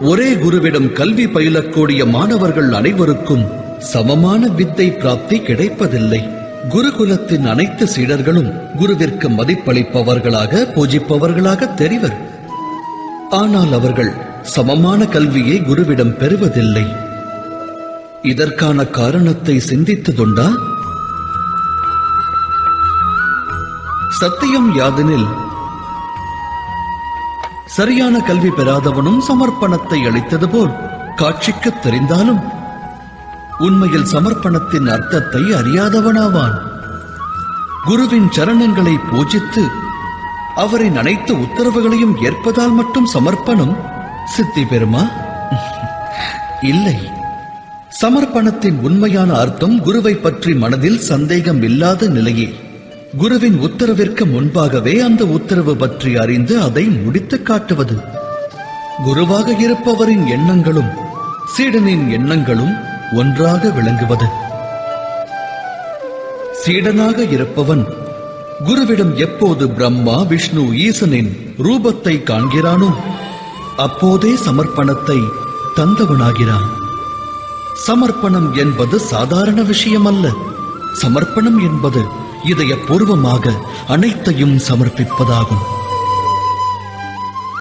ஒரே குருவிடம் கல்வி பயிலக்கூடிய மாணவர்கள் அனைவருக்கும் சமமான வித்தை பிராப்தி கிடைப்பதில்லை. குருகுலத்தின் அனைத்து சீடர்களும் குருவிற்கு மதிப்பளிப்பவர்களாக பூஜிப்பவர்களாக தெரிவர். ஆனால் அவர்கள் சமமான கல்வியை குருவிடம் பெறுவதில்லை. இதற்கான காரணத்தை சிந்தித்ததுண்டா? சத்தியம் யாதெனில் சரியான கல்வி பெறாதவனும் சமர்ப்பணத்தை அளித்தது போல் காட்சிக்குத் தெரிந்தாலும் உண்மையில் சமர்ப்பணத்தின் அர்த்தத்தை அறியாதவனாவான். குருவின் சரணங்களை பூஜித்து அவரின் அனைத்து உத்தரவுகளையும் ஏற்பதால் மட்டும் சமர்ப்பணம் சித்தி பெறுமா? இல்லை. சமர்ப்பணத்தின் உண்மையான அர்த்தம் குருவை பற்றி மனதில் சந்தேகம் இல்லாத நிலையே. குருவின் உத்தரவிற்கு முன்பாகவே அந்த உத்தரவு பற்றி அறிந்து அதை முடித்து காட்டுவது. குருவாக இருப்பவரின் எண்ணங்களும் சீடனின் எண்ணங்களும் ஒன்றாக விளங்குவது. சீடனாக இருப்பவன் குருவிடம் எப்போது பிரம்மா விஷ்ணு ஈசனின் ரூபத்தை காண்கிறானோ அப்போதே சமர்ப்பணத்தை தந்தவனாகிறான். சமர்ப்பணம் என்பது சாதாரண விஷயம் அல்ல சமர்ப்பணம் என்பது இதயபூர்வமாக அனைத்தையும் சமர்ப்பிப்பதாகும்.